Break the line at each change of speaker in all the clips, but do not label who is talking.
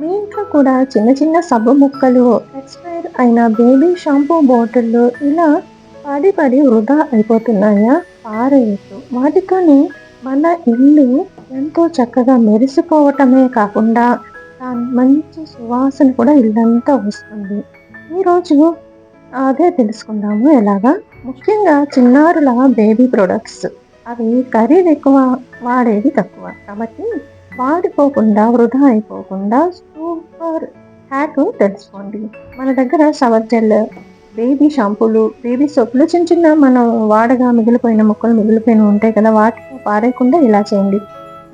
మీ ఇంట్లో కూడా చిన్న చిన్న సబ్బు ముక్కలు ఎక్స్పైర్ అయిన బేబీ షాంపూ బాటిళ్ళు ఇలా పడి పడి వృధా అయిపోతున్నాయా? పారేయచ్చు వాటితోని మన ఇల్లు ఎంతో చక్కగా మెరిసిపోవటమే కాకుండా దాని మంచి సువాసన కూడా ఇల్లంతా వస్తుంది. ఈరోజు అదే తెలుసుకుందాము ఎలాగా? ముఖ్యంగా చిన్నారుల బేబీ ప్రొడక్ట్స్. అవి ఖరీదు ఎక్కువ వాడేది తక్కువ. కాబట్టి వాడిపోకుండా వృధా అయిపోకుండా ఆర్ హ్యాక్ తెలుసుకోండి. మన దగ్గర షవర్ జెల్ బేబీ షాంపూలు బేబీ సోపులు చిన్న చిన్న మనం వాడగా మిగిలిపోయిన ముక్కలు మిగిలిపోయిన ఉంటాయి కదా వాటిని పారేయకుండా ఇలా చేయండి.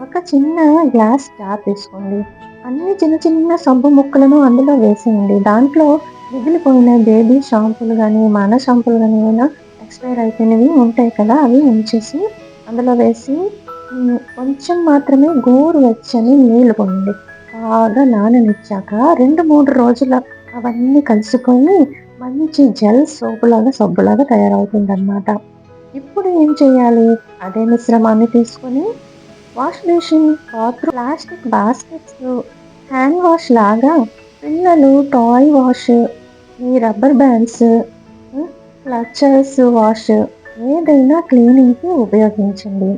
ఒక చిన్న గ్లాస్ జార్ తీసుకోండి. అన్ని చిన్న చిన్న సబ్బు ముక్కలను అందులో వేసేయండి. దాంట్లో మిగిలిపోయిన బేబీ షాంపూలు కానీ మన షాంపూలు కానీ ఏమైనా ఎక్స్పైర్ అయిపోయినవి ఉంటాయి కదా అవి ఉంచేసి అందులో వేసి కొంచెం మాత్రమే గోరు వెచ్చని నీళ్ళు పోయండి. బాగా నాననిచ్చాక రెండు మూడు రోజుల అవన్నీ కలిసిపోయి మంచి జెల్ సోపులాగా సబ్బులాగా తయారవుతుందన్నమాట. ఇప్పుడు ఏం చేయాలి? అదే మిశ్రమాన్ని తీసుకొని వాష్ బేసిన్ పాత్ర ప్లాస్టిక్ బాస్కెట్స్ హ్యాండ్ వాష్ లాగా పిల్లలు టాయ్ వాష్ ఈ రబ్బర్ బ్యాండ్స్ క్లచర్స్ వాష్ ఏదైనా క్లీనింగ్కి ఉపయోగించండి.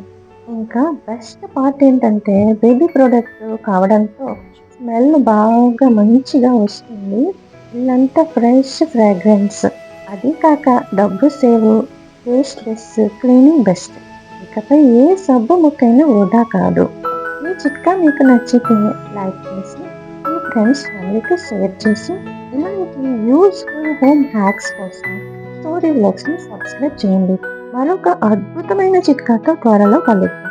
ఇంకా బెస్ట్ పార్ట్ ఏంటంటే బేబీ ప్రోడక్ట్ కావడంతో స్మెల్ బాగా మంచిగా వస్తుంది. ఇల్లంతా ఫ్రెష్ ఫ్రాగ్రెన్స్ అది కాక డబ్బు save waste less cleaning best ఇకపై ఏ సబ్బు ముక్కైనా వృధా కాదు. ఈ చిట్కా మీకు నచ్చితే లైక్ చేసి మీ ఫ్రెండ్స్ ఫ్యామిలీకి షేర్ చేసి ఇలాంటి యూస్ఫుల్ హోమ్ హ్యాక్స్ కోసం స్టోరీ బ్లాగ్స్ని సబ్స్క్రైబ్ చేయండి. మరొక అద్భుతమైన చిట్కాతో త్వరలో కలుద్దాం.